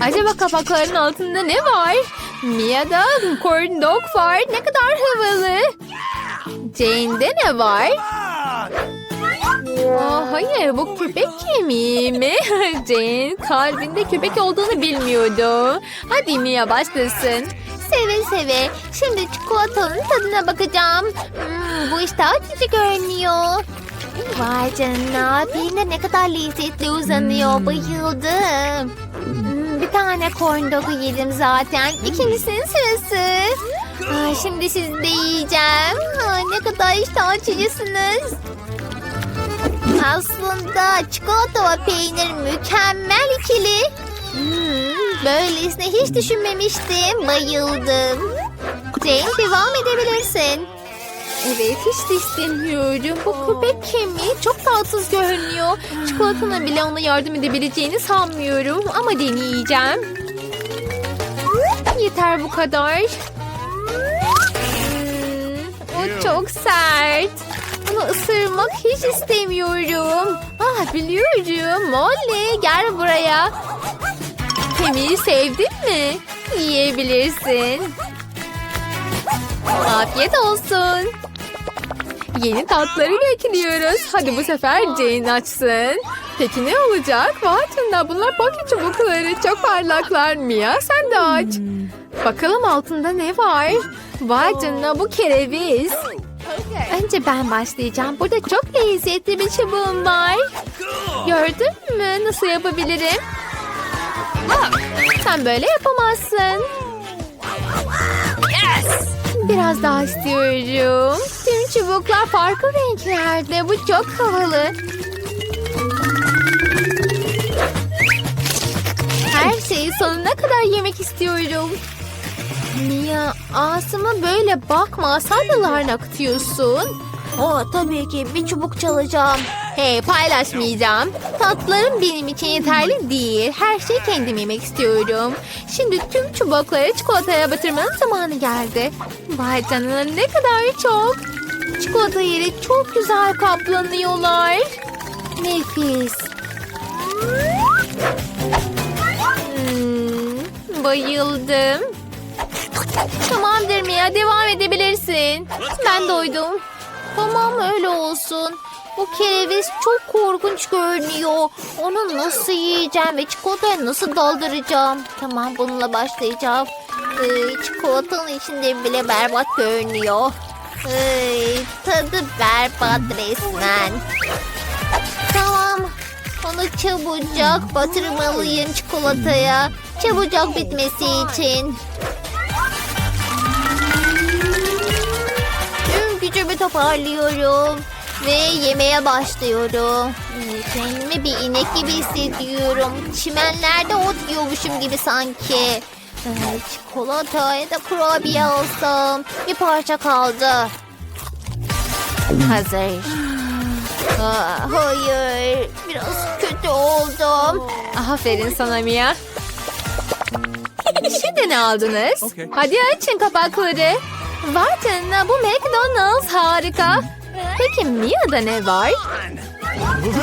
Acaba kapakların altında ne var? Mia'da corn dog var. Ne kadar havalı. Jane'de ne var? Aa, hayır bu köpek kemiği mi? Jane kalbinde köpek olduğunu bilmiyordu. Hadi Mia başlasın. Seve seve. Şimdi çikolatanın tadına bakacağım. Hmm, bu işte açıcı görünüyor. Vay canına. Peynir ne kadar lezzetli uzanıyor. Bayıldım. Bir tane corn dog'u yedim zaten. İkincisinin sırası. Aa, şimdi sizi de yiyeceğim. Aa, ne kadar iştah açıcısınız. Aslında çikolata ve peynir mükemmel ikili. Hmm, böylesine hiç düşünmemiştim. Bayıldım. Jane devam edebilirsin. Evet hiç de istemiyorum. Bu köpek kemiği çok tatsız görünüyor. Çikolatanın bile ona yardım edebileceğini sanmıyorum. Ama deneyeceğim. Yeter bu kadar. Hmm, o çok sert. Bunu ısırmak hiç istemiyorum. Ah biliyorum. Molly gel buraya. Kemiği sevdin mi? Yiyebilirsin. Afiyet olsun. Yeni tatları bekliyoruz. Hadi bu sefer Jane açsın. Peki ne olacak? Vay canına bunlar poki çubukları. Çok parlaklar Mia. Sen de aç. Bakalım altında ne var? Vay canına bu kereviz. Önce ben başlayacağım. Burada çok lezzetli bir çubuğum var. Gördün mü? Nasıl yapabilirim? Sen böyle yapamazsın. Biraz daha istiyorum. Tüm çubuklar farklı renklerde. Bu çok havalı. Her şeyi sonuna kadar yemek istiyorum. Mia ağzıma böyle bakma. Sadyalarını akıtıyorsun. O tabii ki bir çubuk çalacağım. Hey paylaşmayacağım. Tatlarım benim için yeterli değil. Her şeyi kendim yemek istiyorum. Şimdi tüm çubukları çikolataya batırmanın zamanı geldi. Vay canına ne kadar çok. Çikolata yeri çok güzel kaplanıyorlar. Nefis. Hmm, bayıldım. Tamamdır Mia devam edebilirsin. Ben doydum. Tamam öyle olsun. Bu kereviz çok korkunç görünüyor. Onu nasıl yiyeceğim ve çikolataya nasıl dolduracağım? Tamam bununla başlayacağım. Ee, çikolatanın içinde bile berbat görünüyor. Ee, tadı berbat resmen. Tamam. Onu çabucak batırmalıyım çikolataya. Çabucak bitmesi için. Tüm gücümü toparlıyorum. Ve yemeye başlıyorum. Kendimi bir inek gibi hissediyorum. Çimenlerde ot yiyormuşum gibi sanki. Çikolata ya da kurabiye alsam. Bir parça kaldı. Hazır. Aa, hayır. Biraz kötü oldum. Aferin sana Mia. Şimdi ne aldınız? Hadi açın kapakları. Canına bu McDonald's harika. Peki Mia'da ne var?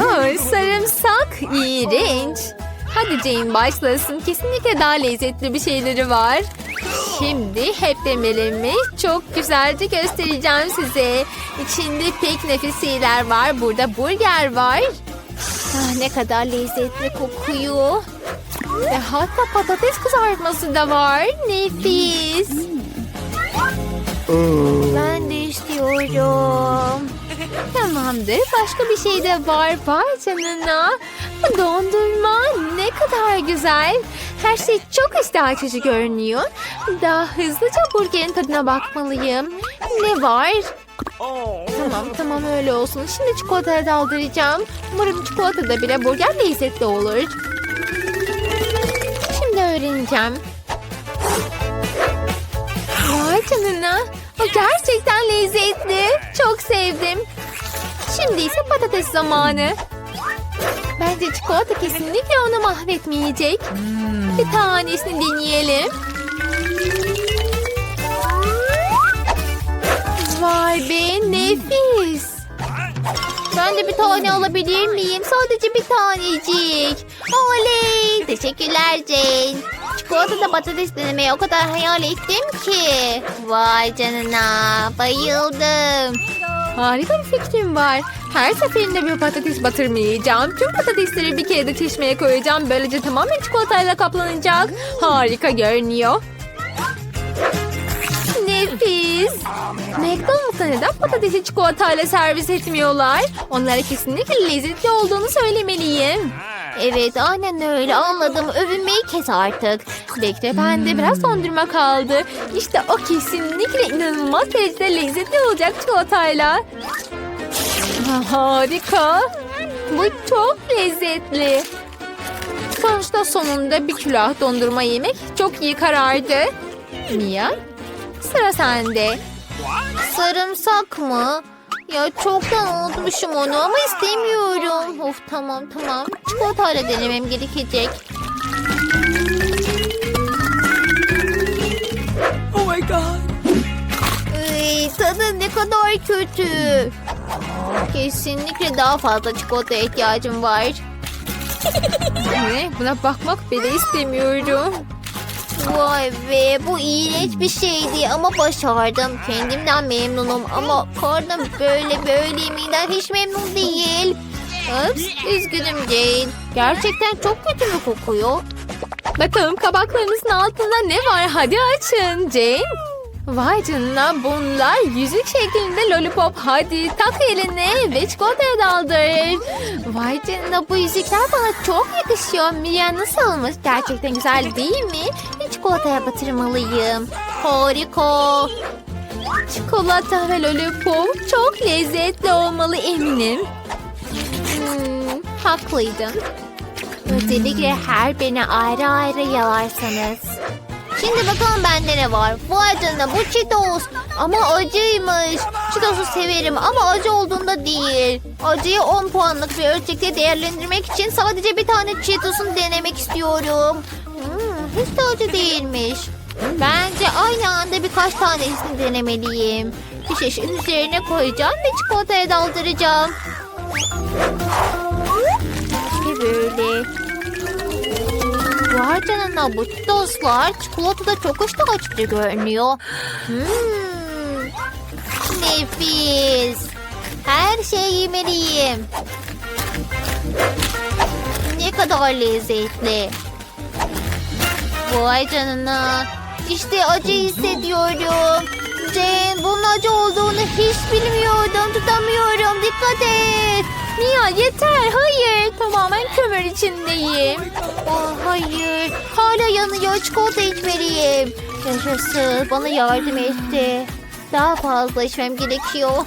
Oh, sarımsak iğrenç. Hadi Jane başlasın. Kesinlikle daha lezzetli bir şeyleri var. Şimdi hep demelimi çok güzelce göstereceğim size. İçinde pek nefis şeyler var. Burada burger var. Ah, ne kadar lezzetli kokuyor. Ve hatta patates kızartması da var. Nefis. Ben de istiyorum. Tamamdır. Başka bir şey de var. Vay canına. Dondurma ne kadar güzel. Her şey çok iştah görünüyor. Daha hızlıca burgerin tadına bakmalıyım. Ne var? Tamam tamam öyle olsun. Şimdi çikolataya daldıracağım. Umarım çikolatada bile burger lezzetli olur. Şimdi öğreneceğim. Vay canına. O gerçekten lezzetli. Çok sevdim. Şimdi ise patates zamanı. Bence çikolata kesinlikle onu mahvetmeyecek. Bir tanesini deneyelim. Vay be nefis. Ben de bir tane alabilir miyim? Sadece bir tanecik. Oley! Teşekkürler Jane. Çikolatalı patates denemeyi o kadar hayal ettim ki. Vay canına. Bayıldım. Harika bir fikrim var. Her seferinde bir patates batırmayacağım. Tüm patatesleri bir kere de çeşmeye koyacağım. Böylece tamamen çikolatayla kaplanacak. Harika görünüyor. Nefis. McDonald's'a neden patatesi çikolatayla servis etmiyorlar? Onlara kesinlikle lezzetli olduğunu söylemeliyim. Evet aynen öyle anladım. Övünmeyi kes artık. Bekle bende biraz dondurma kaldı. İşte o kesinlikle inanılmaz derecede lezzetli olacak çikolatayla. Ha, Harika. Bu çok lezzetli. Sonuçta sonunda bir külah dondurma yemek çok iyi karardı. Mia, sıra sende. Sarımsak mı? Ya çoktan unutmuşum onu ama istemiyorum. Of tamam tamam. Çikolatayla denemem gerekecek. Iy, tadı ne kadar kötü. Kesinlikle daha fazla çikolata ihtiyacım var. Ne? Buna bakmak bile istemiyorum. Vay be bu iğrenç bir şeydi ama başardım. Kendimden memnunum ama karnım böyle böyle midem hiç memnun değil. Ups, üzgünüm Jane. Gerçekten çok kötü mü kokuyor? Bakalım kabaklarınızın altında ne var? Hadi açın Jane. Vay canına bunlar yüzük şeklinde lollipop. Hadi tak eline ve çikolataya daldır. Vay canına bu yüzükler bana çok yakışıyor. Mia nasıl olmuş? Gerçekten güzel değil mi? Çikolataya batırmalıyım. Harika. Çikolata ve lollipop çok lezzetli olmalı eminim. Hmm, haklıydın. Özellikle her beni ayrı ayrı yalarsanız. Şimdi bakalım bende ne var. Vay canına bu Cheetos. Ama acıymış. Cheetos'u severim ama acı olduğunda değil. Acıyı 10 puanlık bir ölçekte değerlendirmek için sadece bir tane Cheetos'un denemek istiyorum. Hiç de acı değilmiş. Bence aynı anda birkaç tanesini denemeliyim. Bir şişin üzerine koyacağım ve çikolataya daldıracağım. İşte böyle. Vay canına bu dostlar çikolata da çok hoş da açıkça görünüyor. Hmm, nefis. Her şeyi yemeliyim. Ne kadar lezzetli. Vay canına. İşte acı hissediyorum. Jane bunun acı olduğunu hiç bilmiyordum. Tutamıyorum. Dikkat et. Mia yeter hayır tamamen kömür içindeyim. Oh, hayır. Hala yanıyor. Çikolata içmeliyim. Yaşasın. Bana yardım etti. Daha fazla içmem gerekiyor.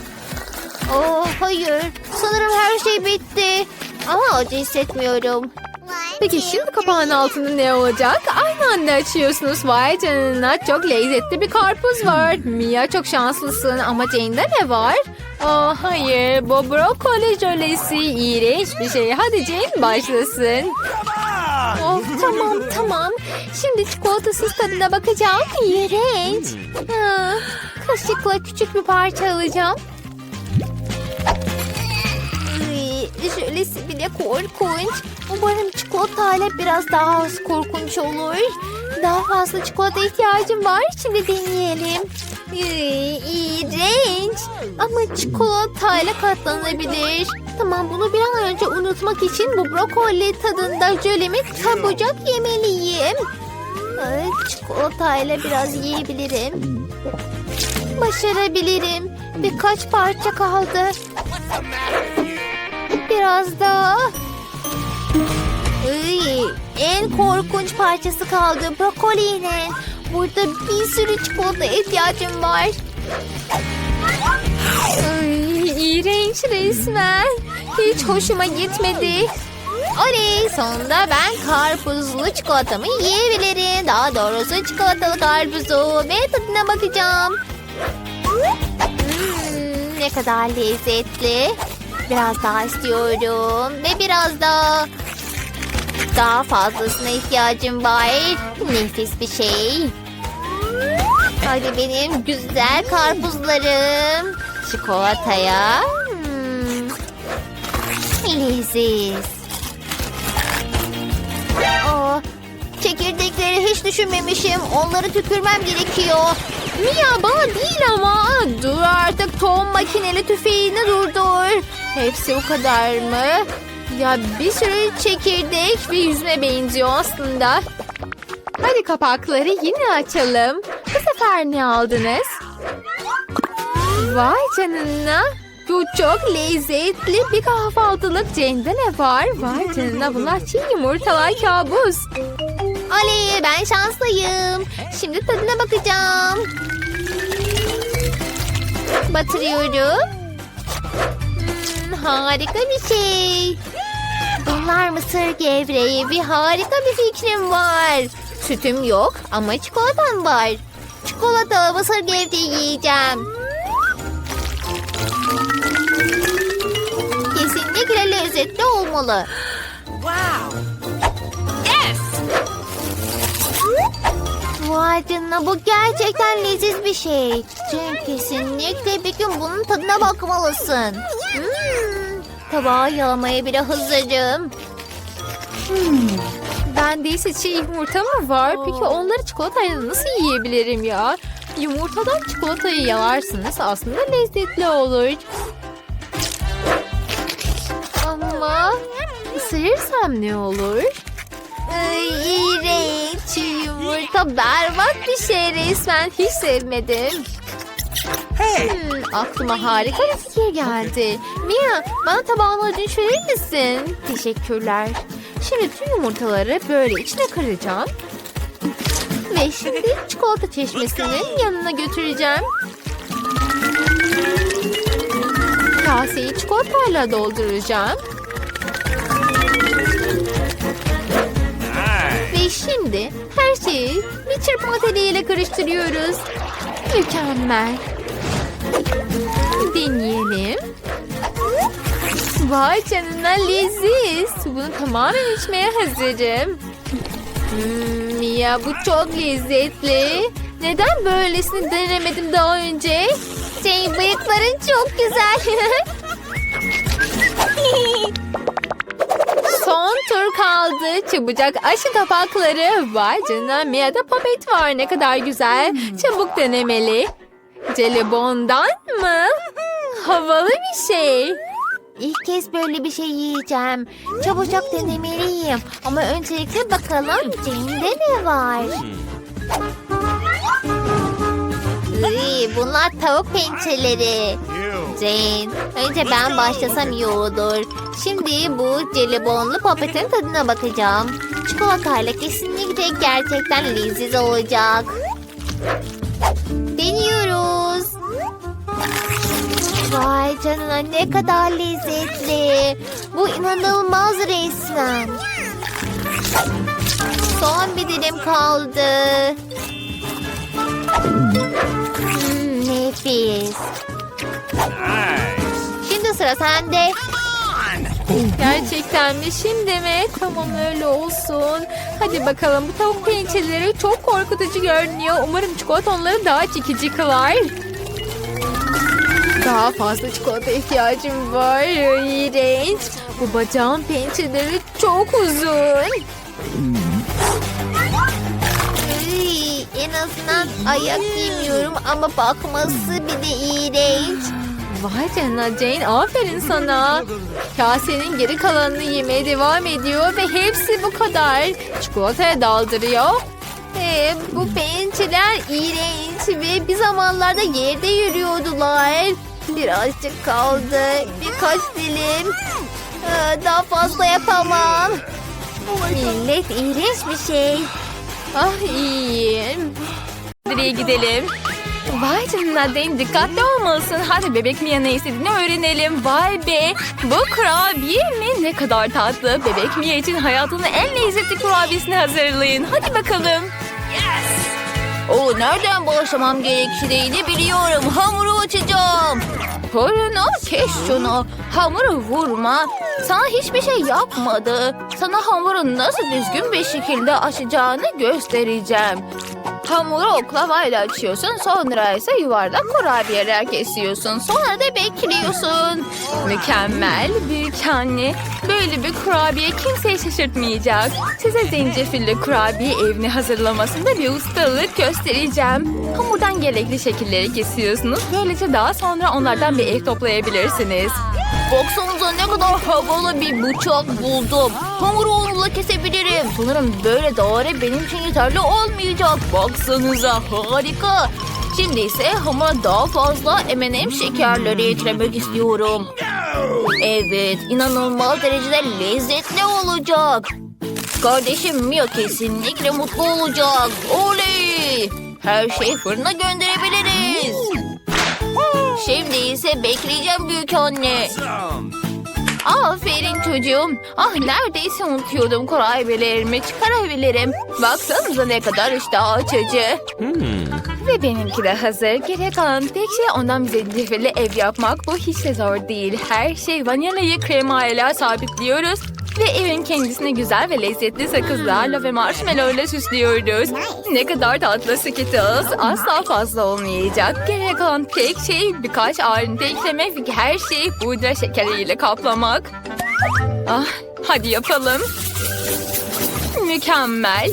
Oh, hayır. Sanırım her şey bitti. Ama acı hissetmiyorum. Peki şimdi kapağın altında ne olacak? Aynı anda açıyorsunuz. Vay canına çok lezzetli bir karpuz var. Mia çok şanslısın ama Jane'de ne var? Aa, hayır bu brokoli jölesi iğrenç bir şey. Hadi Jane başlasın. Of tamam tamam. Şimdi çikolatasız tadına bakacağım. İğrenç. Ha, kaşıkla küçük bir parça alacağım. Ay, Şöylesi bile korkunç. Umarım çikolatayla biraz daha az korkunç olur. Daha fazla çikolata ihtiyacım var. Şimdi deneyelim. Ay, İğrenç. Ama çikolatayla katlanabilir. Tamam bunu bir an önce unutmak için bu brokoli tadında jölemi çabucak yemeliyim. Ay, çikolatayla biraz yiyebilirim. Başarabilirim. Birkaç parça kaldı. Biraz daha. Iy, en korkunç parçası kaldı brokolinin. Burada bir sürü çikolata ihtiyacım var. Ay, iğrenç resmen. Hiç hoşuma gitmedi. Oley sonunda ben karpuzlu çikolatamı yiyebilirim. Daha doğrusu çikolatalı karpuzu ve tadına bakacağım. Hmm, ne kadar lezzetli. Biraz daha istiyorum ve biraz daha. Daha fazlasına ihtiyacım var. Nefis bir şey. Hadi benim güzel karpuzlarım. Çikolataya. Hmm, Leziz. Çekirdekleri hiç düşünmemişim. Onları tükürmem gerekiyor. Mia bana değil ama. Dur artık tohum makineli tüfeğini durdur. Hepsi bu kadar mı? Ya bir sürü çekirdek ve yüzme benziyor aslında. Hadi kapakları yine açalım. Bu sefer ne aldınız? Vay canına. Bu çok lezzetli bir kahvaltılık. Cene'de ne var? Vay canına bunlar çiğ yumurtalar kabus. Oley ben şanslıyım. Şimdi tadına bakacağım. Batırıyorum. Hmm, harika bir şey. Bunlar mısır gevreği ve harika bir fikrim var. Sütüm yok ama çikolatam var. Çikolata mısır gevreği yiyeceğim. Kesinlikle lezzetli olmalı. Vay canına bu gerçekten leziz bir şey. Cenk kesinlikle bir gün bunun tadına bakmalısın. Hmm, tabağı yalamaya bile hazırım. Bende ise çiğ yumurta mı var? Peki onları çikolatayla nasıl yiyebilirim ya? Yumurtadan çikolatayı yalarsınız aslında lezzetli olur. Ama ısırırsam ne olur? Ay, iğrenç. Çiğ yumurta berbat bir şey resmen hiç sevmedim. Hmm, aklıma harika bir fikir geldi. Mia bana tabağını ödünç verir misin? Teşekkürler. Şimdi tüm yumurtaları böyle içine kıracağım. Ve şimdi çikolata çeşmesinin yanına götüreceğim. Kaseyi çikolatayla dolduracağım. Şimdi her şeyi bir çırpma teliyle karıştırıyoruz. Mükemmel. Deneyelim. Vay canına leziz. Bunu tamamen içmeye hazırım. Hmm, Mia bu çok lezzetli. Neden böylesini denemedim daha önce? Senin bıyıkların çok güzel. Son tur kaldı. Çabucak aşı tabakları. Vay canına Mia'da papet var. Ne kadar güzel. Çabuk denemeli. Jelibondan mı? Havalı bir şey. İlk kez böyle bir şey yiyeceğim. Çabucak denemeliyim. Ama öncelikle bakalım Jane'de ne var? Iy, bunlar tavuk pençeleri. Jane, önce ben başlasam iyi olur. Şimdi bu jelibonlu papetin tadına bakacağım. Çikolatayla kesinlikle gerçekten leziz olacak. Deniyoruz. Vay canına ne kadar lezzetli. Bu inanılmaz resmen. Son bir dilim kaldı. Hmm, nefis. Şimdi sıra sende. Gerçekten mi? Şimdi mi? Tamam öyle olsun. Hadi bakalım bu tavuk pençeleri çok korkutucu görünüyor. Umarım çikolata onları daha çekici kılar. Daha fazla çikolata ihtiyacım var. İğrenç. Bu bacağın pençeleri çok uzun. En azından ayak yemiyorum ama bakması bir de iğrenç. Vay canına Jane aferin sana. Kasenin geri kalanını yemeye devam ediyor ve hepsi bu kadar. Çikolataya daldırıyor. Ee, bu pençeler iğrenç ve bir zamanlarda yerde yürüyordular. Birazcık kaldı. Birkaç dilim. Ee, daha fazla yapamam. Millet iğrenç bir şey. Ah iyiyim. Nereye gidelim? Vay canına Dane dikkatli olmalısın. Hadi bebek Mia ne istediğini öğrenelim. Vay be bu kurabiye mi? Ne kadar tatlı. Bebek Mia için hayatının en lezzetli kurabiyesini hazırlayın. Hadi bakalım. O nereden başlamam gerektiğini biliyorum. Hamuru açacağım. Torunu kes şunu. Hamuru vurma. Sana hiçbir şey yapmadı. Sana hamuru nasıl düzgün bir şekilde açacağını göstereceğim. Hamuru oklavayla açıyorsun. Sonra ise yuvarlak kurabiyeler kesiyorsun. Sonra da bekliyorsun. Mükemmel büyük anne. Böyle bir kurabiye kimseyi şaşırtmayacak. Size zencefilli kurabiye evini hazırlamasında bir ustalık göstereceğim. Hamurdan gerekli şekilleri kesiyorsunuz. Böylece daha sonra onlardan bir ev toplayabilirsiniz. Baksanıza ne kadar havalı bir bıçak buldum. Hamuru onunla kesebilirim. Sanırım böyle daire benim için yeterli olmayacak. Baksanıza harika. Şimdi ise hamura daha fazla M&M şekerleri eklemek istiyorum. Evet, inanılmaz derecede lezzetli olacak. Kardeşim Mia kesinlikle mutlu olacak. Oley! Her şeyi fırına gönderebiliriz. Şimdi ise bekleyeceğim büyük anne. Aferin çocuğum. Ah neredeyse unutuyordum kurabiyelerimi çıkarabilirim. Baksanıza ne kadar iştah açıcı. Ve benimki de hazır. Gerek kalan tek şey ondan bize zencefilli ev yapmak. Bu hiç de zor değil. Her şey vanilyayı kremayla sabitliyoruz. Ve evin kendisini güzel ve lezzetli sakızlarla ve marshmallow süslüyoruz. Ne kadar tatlı Skittles. Asla fazla olmayacak. Gerek kalan tek şey birkaç ayrıntı eklemek ve her şeyi pudra şekeriyle kaplamak. Ah, hadi yapalım. Mükemmel.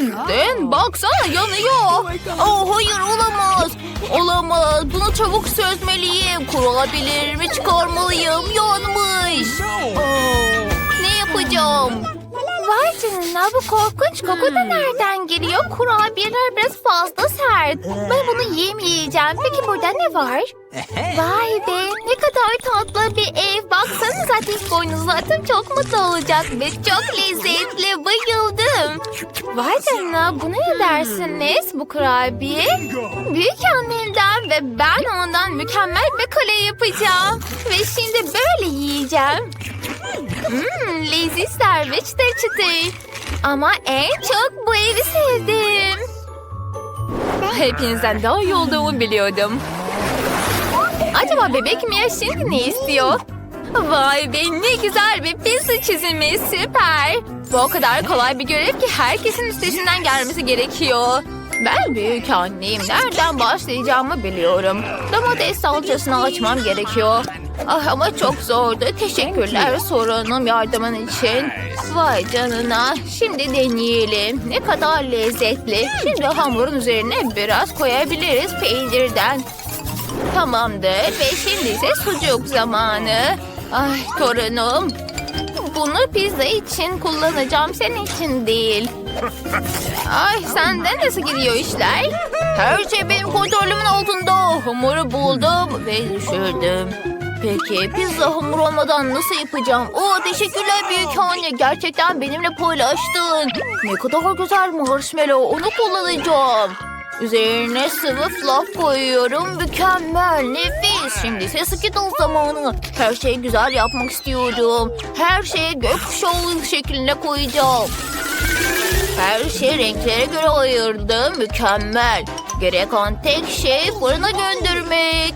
Dön baksana yanıyor. Oh hayır olamaz. Olamaz. Bunu çabuk çözmeliyim. Kurabiyelerimi çıkarmalıyım. Yanmış. Ne yapacağım? Vay canına bu korkunç koku da nereden geliyor? Kurabiyeler biraz fazla sert. Ben bunu yemeyeceğim. Peki burada ne var? Vay be ne kadar tatlı bir ev. Baksanıza disk boynuzlu atım çok mutlu olacak ve çok lezzetli. Bayıldım. Vay canına buna ne dersiniz bu kurabiye? Büyük annemden ve ben ondan mükemmel bir kale yapacağım. Ve şimdi böyle yiyeceğim. Mmm lezzetler ve çıtır çıtır. Ama en çok bu evi sevdim. Hepinizden daha iyi olduğumu biliyordum. Acaba bebek Mia şimdi ne istiyor? Vay be ne güzel bir pizza çizimi süper. Bu o kadar kolay bir görev ki herkesin üstesinden gelmesi gerekiyor. Ben büyük anneyim. Nereden başlayacağımı biliyorum. Domates salçasını açmam gerekiyor. Ah ama çok zordu. Teşekkürler sorunum yardımın için. Vay canına. Şimdi deneyelim. Ne kadar lezzetli. Şimdi hamurun üzerine biraz koyabiliriz peynirden. Tamamdır ve şimdi ise sucuk zamanı. Ay torunum. Bunu pizza için kullanacağım senin için değil. Ay senden nasıl gidiyor işler? Her şey benim kontrolümün altında. Hamuru buldum ve düşürdüm. Peki pizza hamur olmadan nasıl yapacağım? Oo teşekkürler büyük anne. Gerçekten benimle paylaştın. Ne kadar güzel marshmallow. Onu kullanacağım. Üzerine sıvı fluff koyuyorum. Mükemmel, nefis. Şimdi ise Skittles zamanı. Her şeyi güzel yapmak istiyorum. Her şeyi gökkuşağı şeklinde koyacağım. Her şeyi renklere göre ayırdım. Mükemmel. Gerek olan tek şey fırına göndermek.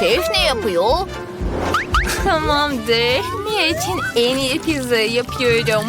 Şef ne yapıyor? Tamamdır. Mia için en iyi pizza yapıyorum.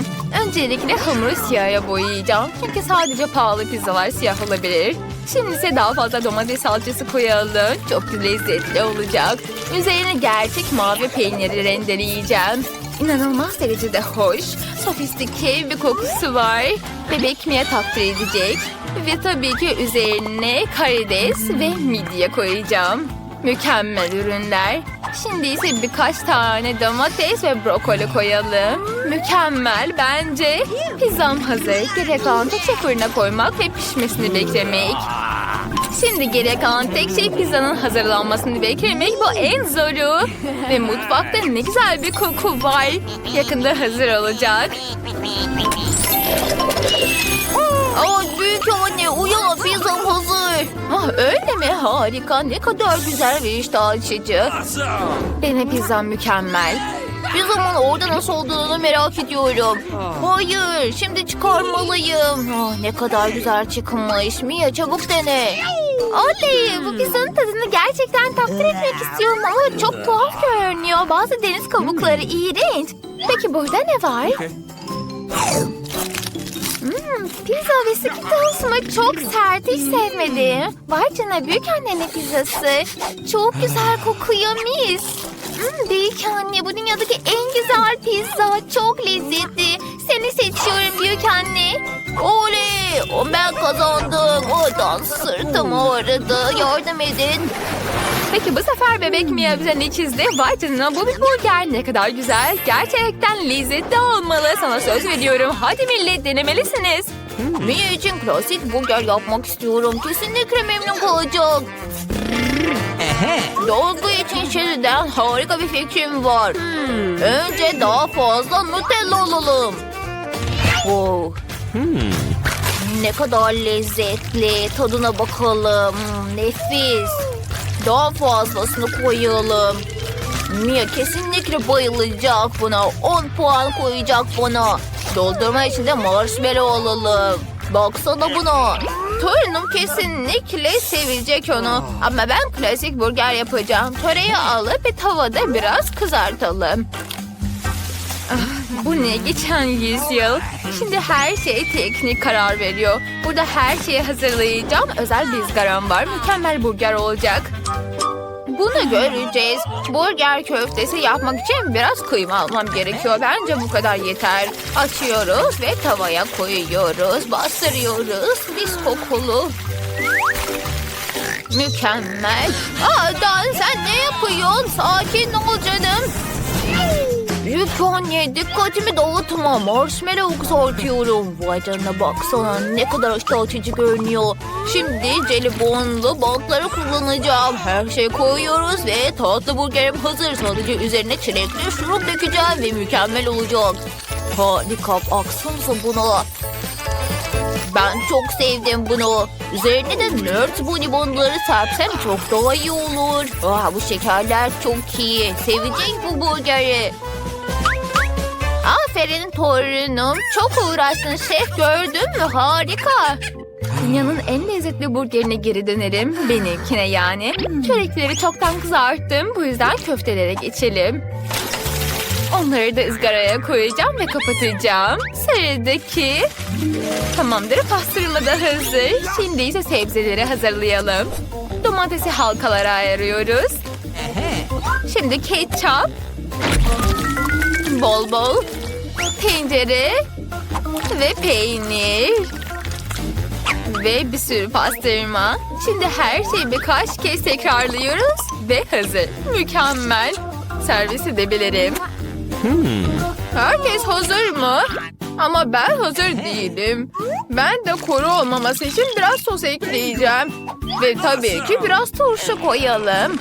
Öncelikle hamuru siyaha boyayacağım. Çünkü sadece pahalı pizzalar siyah olabilir. Şimdi ise daha fazla domates salçası koyalım. Çok lezzetli olacak. Üzerine gerçek mavi peyniri rendeleyeceğim. İnanılmaz derecede hoş, sofistike bir kokusu var. Bebek Mia takdir edecek. Ve tabii ki üzerine karides ve midye koyacağım. Mükemmel ürünler. Şimdi ise birkaç tane domates ve brokoli koyalım. Mükemmel bence. Pizzam hazır. Gerek kalan tek şey fırına koymak ve pişmesini beklemek. Şimdi gerek kalan tek şey pizzanın hazırlanmasını beklemek. Bu en zoru. Ve mutfakta ne güzel bir koku var. Yakında hazır olacak. Aa, büyük anne uyan pizzam hazır. Ah, öyle mi? Harika. Ne kadar güzel ve iştah açıcı. Benim pizzam mükemmel. Pizzamın orada nasıl olduğunu merak ediyorum. Hayır, şimdi çıkarmalıyım. Ah, ne kadar güzel çıkmış. Mia çabuk dene. Oley, bu pizzanın tadını gerçekten takdir etmek istiyorum ama çok tuhaf görünüyor. Bazı deniz kabukları iğrenç. Peki burada ne var? Hmm, Pizza ve Skittles mı? Çok sert. Hiç sevmedim. Vay canına büyük annenin pizzası. Çok güzel kokuyor mis. Hmm, büyük anne bu dünyadaki en güzel pizza. Çok lezzetli. Seni seçiyorum büyük anne. Oley! Ben kazandım. Oradan sırtım ağrıdı. Yardım edin. Peki bu sefer bebek Mia bize ne çizdi? Vay canına bu bir burger ne kadar güzel. Gerçekten lezzetli olmalı. Sana söz veriyorum. Hadi millet denemelisiniz. Mia için klasik burger yapmak istiyorum. Kesinlikle memnun kalacak. Dolgu için şimdiden harika bir fikrim var. Önce daha fazla Nutella alalım. Wow. Ne kadar lezzetli. Tadına bakalım. Hmm, Nefis. Daha fazlasını koyalım. Mia kesinlikle bayılacak buna. 10 puan koyacak buna. Doldurma için de marshmallow alalım. Baksana buna. Torunum kesinlikle sevecek onu. Ama ben klasik burger yapacağım. Töreyi alıp bir tavada biraz kızartalım. Bu ne geçen yüzyıl? Şimdi her şey teknik karar veriyor. Burada her şeyi hazırlayacağım. Özel bir ızgaram var. Mükemmel burger olacak. Bunu göreceğiz. Burger köftesi yapmak için biraz kıyma almam gerekiyor. Bence bu kadar yeter. Açıyoruz ve tavaya koyuyoruz. Bastırıyoruz. Mis kokulu. Mükemmel. Aa, sen ne yapıyorsun? Sakin ol canım. Büyük anne dikkatimi dağıtma. Marshmallow kızartıyorum. Vay canına baksana ne kadar iştah açıcı görünüyor. Şimdi jelibonlu bantları kullanacağım. Her şey koyuyoruz ve tatlı burgerim hazır. Sadece üzerine çilekli şurup dökeceğim ve mükemmel olacak. Harika baksanıza buna. Ben çok sevdim bunu. Üzerine de nerd bonibonları serpsem çok daha iyi olur. Aa, bu şekerler çok iyi. Sevecek bu burgeri. Aferin torunum. Çok uğraştın şef gördün mü? Harika. Dünyanın en lezzetli burgerine geri dönerim. Benimkine yani. Çörekleri çoktan kızarttım. Bu yüzden köftelere geçelim. Onları da ızgaraya koyacağım ve kapatacağım. Sıradaki... Tamamdır pastırma da hazır. Şimdi ise sebzeleri hazırlayalım. Domatesi halkalara ayırıyoruz. Şimdi ketçap. Bol bol. Tencere. Ve peynir. Ve bir sürü pastırma. Şimdi her şeyi birkaç kez tekrarlıyoruz. Ve hazır. Mükemmel. Servis edebilirim. Herkes hazır mı? Ama ben hazır değilim. Ben de kuru olmaması için biraz sos ekleyeceğim. Ve tabii ki biraz turşu koyalım.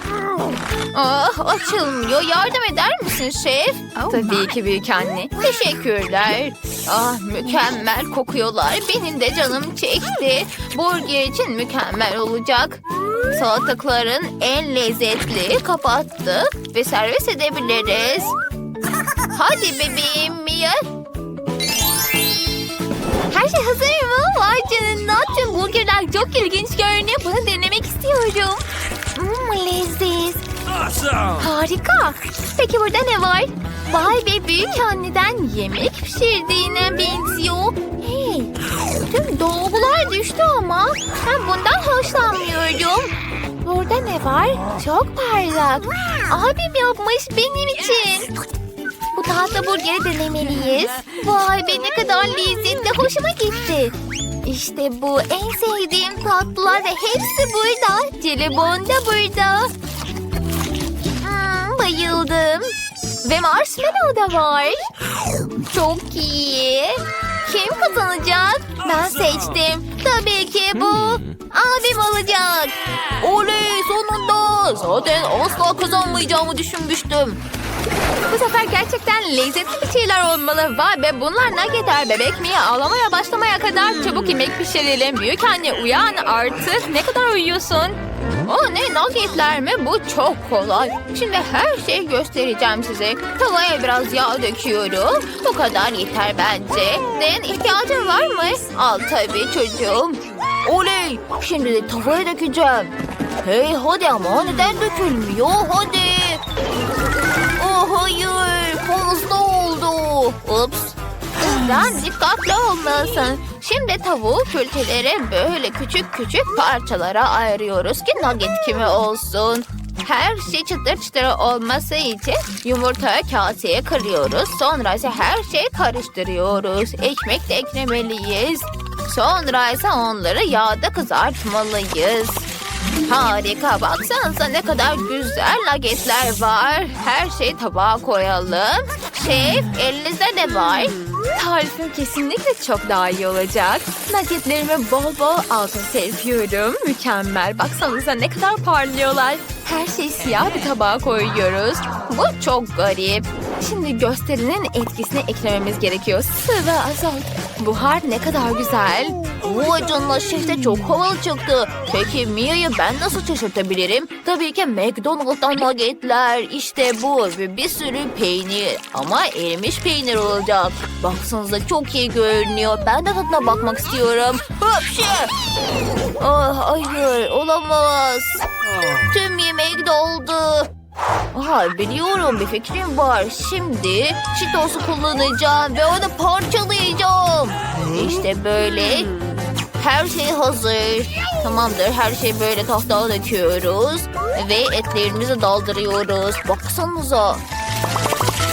Ah açılmıyor. Yardım eder misin şef? Tabii ki büyük anne. Teşekkürler. Ah mükemmel kokuyorlar. Benim de canım çekti. Burger için mükemmel olacak. Salatalıkların en lezzetli kapattık ve servis edebiliriz. Hadi bebeğim Mia. Her şey hazır mı? Vay canına tüm burgerler çok ilginç görünüyor. Bunu denemek istiyorum. Mmm leziz. Harika. Peki burada ne var? Vay be büyük anneden yemek pişirdiğine benziyor. Hey, tüm dolgular düştü ama ben bundan hoşlanmıyorum. Burada ne var? Çok parlak. Abim yapmış benim için. Bu tahta burgeri denemeliyiz. Vay be ne kadar lezzetli. Hoşuma gitti. İşte bu en sevdiğim tatlılar ve hepsi burada. Jelibon da burada. Hmm, bayıldım. Ve marshmallow da var. Çok iyi. Kim kazanacak? Ben seçtim. Tabii ki bu. Abim alacak. Oley sonunda. Zaten asla kazanmayacağımı düşünmüştüm. Bu sefer gerçekten lezzetli bir şeyler olmalı. Vay be bunlar nuggetler bebek mi? Ağlamaya başlamaya kadar çabuk yemek pişirelim. Büyük anne uyan artık. Ne kadar uyuyorsun? O ne nuggetler mi? Bu çok kolay. Şimdi her şeyi göstereceğim size. Tavaya biraz yağ döküyorum. Bu kadar yeter bence. Den ihtiyacın var mı? Al tabii çocuğum. Oley! Şimdi de tavaya dökeceğim. Hey hadi ama neden dökülmüyor? Hadi. Hayır fazla oldu. Ups. Sen dikkatli olmalısın. Şimdi tavuğu külçelere böyle küçük küçük parçalara ayırıyoruz ki nugget kimi olsun. Her şey çıtır çıtır olması için yumurtayı kaseye kırıyoruz. Sonra ise her şeyi karıştırıyoruz. Ekmek de eklemeliyiz. Sonra ise onları yağda kızartmalıyız. Harika baksanıza ne kadar güzel nuggetler var. Her şeyi tabağa koyalım. Şef elinizde ne var? Tarifim kesinlikle çok daha iyi olacak. Nuggetlerimi bol bol altın serpiyorum. Mükemmel. Baksanıza ne kadar parlıyorlar. Her şeyi siyah bir tabağa koyuyoruz. Bu çok garip. Şimdi gösterinin etkisini eklememiz gerekiyor. Sıvı azalt. Buhar ne kadar güzel. Vay canına şef çok havalı çıktı. Peki Mia'yı ben nasıl şaşırtabilirim? Tabii ki McDonald's'tan nuggetler. İşte bu ve bir sürü peynir. Ama erimiş peynir olacak. Baksanıza çok iyi görünüyor. Ben de tadına bakmak istiyorum. Hapşi! Ah hayır olamaz. Tüm yemek doldu. Aha biliyorum bir fikrim var. Şimdi Cheetos'u kullanacağım ve onu parçalayacağım. İşte böyle. Her şey hazır. Tamamdır her şeyi böyle tahtaya döküyoruz. Ve etlerimizi daldırıyoruz. Baksanıza.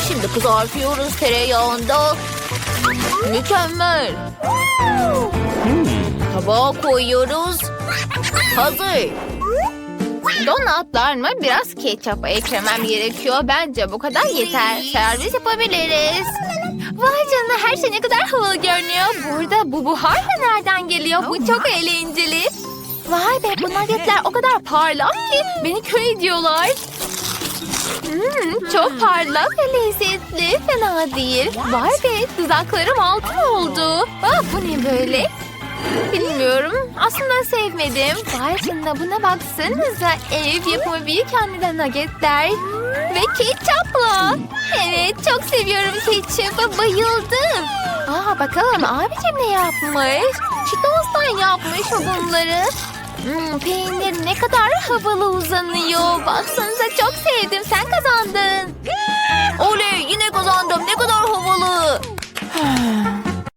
Şimdi kızartıyoruz tereyağında. Mükemmel. Tabağa koyuyoruz. Hazır. Donatlarıma biraz ketçap eklemem gerekiyor. Bence bu kadar yeter. Servis yapabiliriz. Vay canına her şey ne kadar havalı görünüyor. Burada bu buhar da nereden geliyor? Bu çok eğlenceli. Vay be bu nuggetler o kadar parlak ki beni kör ediyorlar. Hmm, çok parlak ve lezzetli. Fena değil. Vay be dudaklarım altın oldu. Ah, bu ne böyle? Bilmiyorum. Aslında sevmedim. Canına buna baksanıza. Ev yapımı büyük anneden nuggetler. Ve ketçapla. Evet çok seviyorum ketçapı. Bayıldım. Aa bakalım abicim ne yapmış? Cheetos'tan yapmış bunları. Hmm, peynir ne kadar havalı uzanıyor. Baksanıza çok sevdim. Sen kazandın. Oley yine kazandım. Ne kadar havalı.